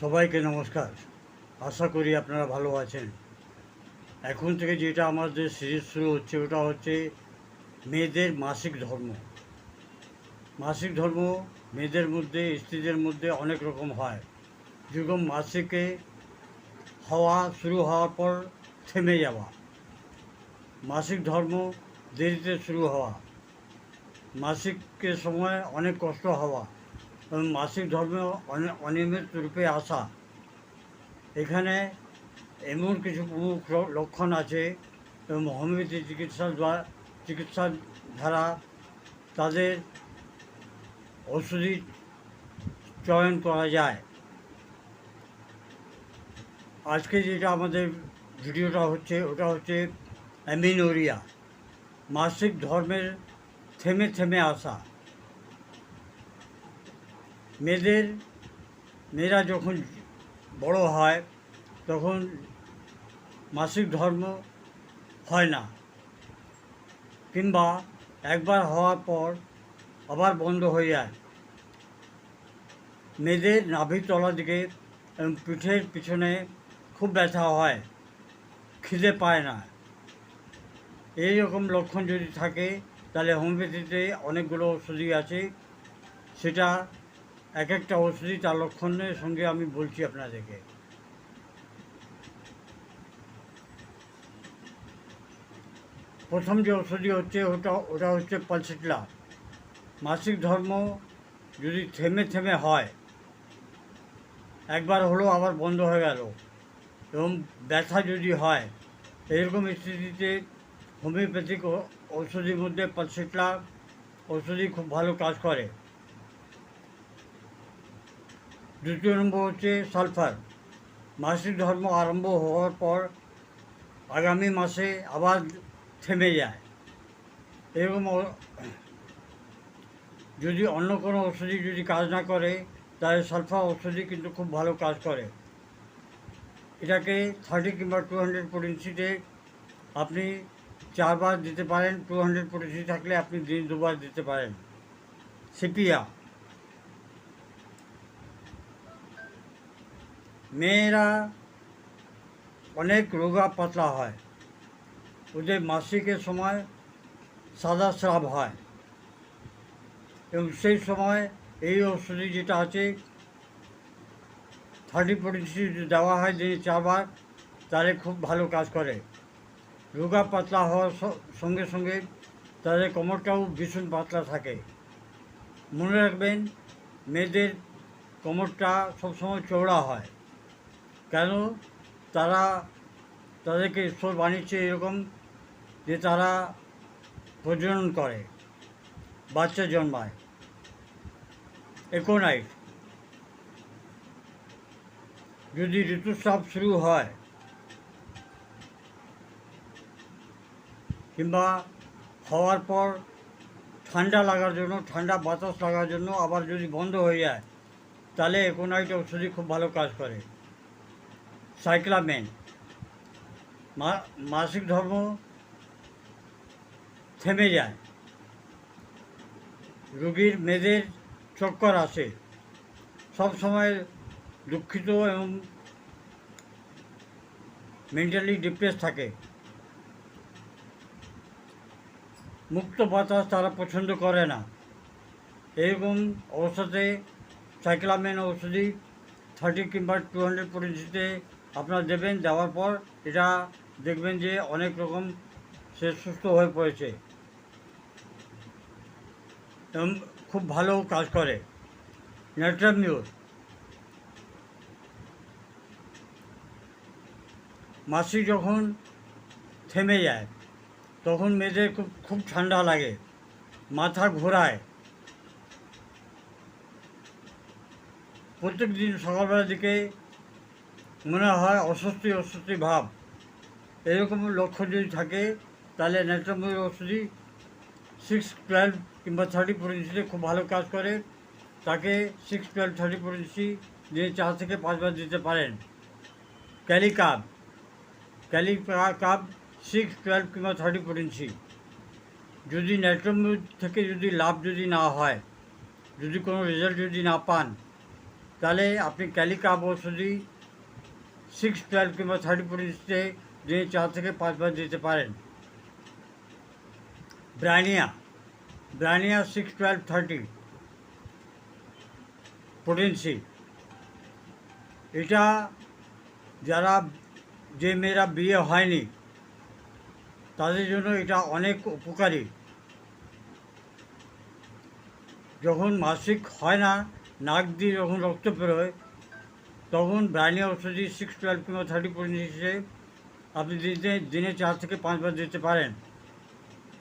সবাইকে নমস্কার। আশা করি আপনারা ভালো আছেন। এখন থেকে যেটা আমাদের সিরিজ শুরু হচ্ছে, ওটা হচ্ছে মেয়েদের মাসিক ধর্ম। মাসিক ধর্ম মেয়েদের মধ্যে, স্ত্রীদের মধ্যে অনেক রকম হয়। যেরকম মাসিকে হওয়া, শুরু হওয়ার পর থেমে যাওয়া। মাসিক ধর্ম দেরিতে শুরু হওয়া। মাসিকের সময় অনেক কষ্ট হওয়া। মাসিক ধর্ম অনিয়মিত রূপে আসা। এখানে এমন কিছু প্রমুখ লক্ষণ আছে হোমিওপ্যাথি চিকিৎসা চিকিৎসার দ্বারা তাদের ওষুধি চয়ন করা যায়। আজকে যেটা আমাদের ভিডিওটা হচ্ছে, ওটা হচ্ছে অ্যামিনোরিয়া। মাসিক ধর্মের থেমে থেমে আসা। মেয়েদের, মেয়েরা যখন বড় হয়, তখন মাসিক ধর্ম হয় না। কিংবা একবার হওয়ার পর আবার বন্ধ হয়ে যায়। মেয়েদের নাভির তলার দিকে এবং পিঠের পিছনে খুব ব্যথা হয়, খিদে পায় না। এই রকম লক্ষণ যদি থাকে, তাহলে হোমিওপ্যাথিতে অনেকগুলো ওষুধই আছে। সেটা এক একটা ওষুধই তার লক্ষণের সঙ্গে আমি বলছি আপনাদেরকে। প্রথম যে ওষুধই হচ্ছে, ওটা ওটা হচ্ছে পালসিটলা। মাসিক ধর্ম যদি থেমে থেমে হয়, একবার হলো, আবার বন্ধ হয়ে গেল। এবং ব্যথা যদি হয়, এরকম স্থিতিতে হোমিওপ্যাথিক ও- ঔষধির মধ্যে পালসিটলা, ওষুধই খুব ভালো কাজ করে। দ্বিতীয় নম্বর হচ্ছে সালফার। মাসিক ধর্ম আরম্ভ হওয়ার পর আগামী মাসে আবার থেমে যায়। এরকম যদি অন্য কোনো ওষুধি যদি কাজ না করে, তাহলে সালফার ওষুধি কিন্তু খুব ভালো কাজ করে। এটাকে থার্টি কিংবা টু হান্ড্রেড পোটেন্সিতে আপনি চারবার দিতে পারেন। টু হান্ড্রেড পোটেন্সি থাকলে আপনি দিন দুবার দিতে পারেন। সিপিয়া। মেয়েরা অনেক রোগা পাতলা হয়। ওদের মাসিকের সময় সাদা স্রাব হয়। এবং সেই সময় এই ওষুধি যেটা আছে থার্টি যদি দেওয়া হয় দিনে চারবার, তাহলে খুব ভালো কাজ করে। রোগা পাতলা হওয়ার সঙ্গে সঙ্গে তাদের কোমরটাও ভীষণ পাতলা থাকে। মনে রাখবেন, মেয়েদের কোমরটা সবসময় চওড়া হয়। কেন তারা তাদেরকে ঈশ্বর বানিয়েছে এরকম যে তারা প্রজনন করে, বাচ্চা জন্মায়। একোনাইট যদি ঋতুস্রাব শুরু হয়, কিংবা হওয়ার পর ঠান্ডা লাগার জন্য, ঠান্ডা বাতাস লাগার জন্য আবার যদি বন্ধ হয়ে যায়, তাহলে একোনাইট ওষুধই খুব ভালো কাজ করে। সাইক্লামেন। মাসিক ধর্ম থেমে যায়। রোগীর মেয়েদের চক্কর আসে। সব সময় দুঃখিত এবং মেন্টালি ডিপ্রেস থাকে। মুক্ত বাতাস তারা পছন্দ করে না। এরকম অবস্থাতে সাইক্লামেন ওষুধি থার্টি কিংবা টু হান্ড্রেড পরিস্থিতিতে আপনারা দেবেন দেওয়ার পর এটা দেখবেন যে অনেক রকম সে সুস্থ হয়ে পড়েছে। খুব ভালো কাজ করে। ন্যাট্রামিউর মাসি যখন থেমে যায়, তখন মেয়েদের খুব খুব ঠান্ডা লাগে, মাথা ঘোরায়। প্রত্যেক দিন সকালবেলার দিকে মনে হয় অস্বস্তি অস্বস্তি ভাব। এরকম লক্ষ্য যদি থাকে, তাহলে ন্যাট্রামিউর ওষুধই সিক্স টুয়েলভ কিংবা থার্টি পরিঞ্চিতে খুব ভালো কাজ করে। তাকে সিক্স টুয়েলভ থার্টি পরিঞ্চি দিয়ে চার থেকে পাঁচবার দিতে পারেন। ক্যালিকাপ ক্যালিকাপ সিক্স টুয়েলভ কিংবা থার্টি পরিঞ্চি যদি ন্যাট্রামিউর থেকে যদি লাভ যদি না হয়, যদি কোনো রেজাল্ট যদি না পান, তাহলে আপনি ক্যালিকাপ ওষুধি সিক্স টুয়েলভ কিংবা থার্টি পরিস্থিতিতে দিনে চার থেকে পাঁচবার দিতে পারেন। ব্রানিয়া। ব্রানিয়া সিক্স টুয়েলভ থার্টি পোটেন্সি এটা যারা, যে মেয়েরা বিয়ে হয়নি, তাদের জন্য এটা অনেক উপকারী। যখন মাসিক হয় না, নাক দিয়ে যখন রক্ত বেরোয় তখন ব্রাইনি ঔষধি সিক্স টুয়েলভ কিংবা থার্টি পয়েন্ট আপনি দিনে দিনে চার থেকে পাঁচবার দিতে পারেন।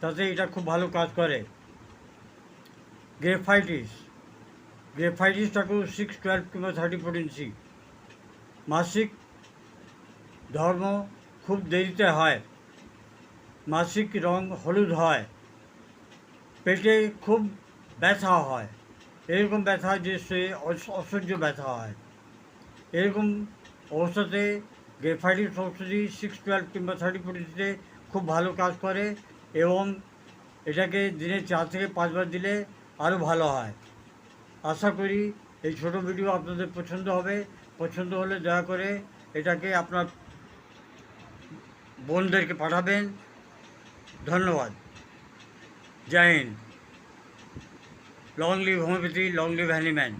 তাতে এটা খুব ভালো কাজ করে। গ্রেফাইটিস। গ্রেফাইটিসটাকেও সিক্স টুয়েলভ কিংবা থার্টি পটেন্সি মাসিক ধর্ম খুব দেরিতে হয়। মাসিক রং হলুদ হয়। পেটে খুব ব্যথা হয়। এরকম ব্যথা যে সে অস- অসহ্য ব্যথা হয়। এরকম অবস্থাতে গ্রেফাইটিস ঔষধি সিক্স টুয়েলভ কিংবা থার্টি পরিস্থিতিতে খুব ভালো কাজ করে এবং এটাকে দিনে চার থেকে পাঁচবার দিলে আরও ভালো হয়। আশা করি এই ছোট ভিডিও আপনাদের পছন্দ হবে। পছন্দ হলে দয়া করে এটাকে আপনার বোনদেরকে পাঠাবেন। ধন্যবাদ। Jai Hind. Long live homeopathy, long live Hahnemann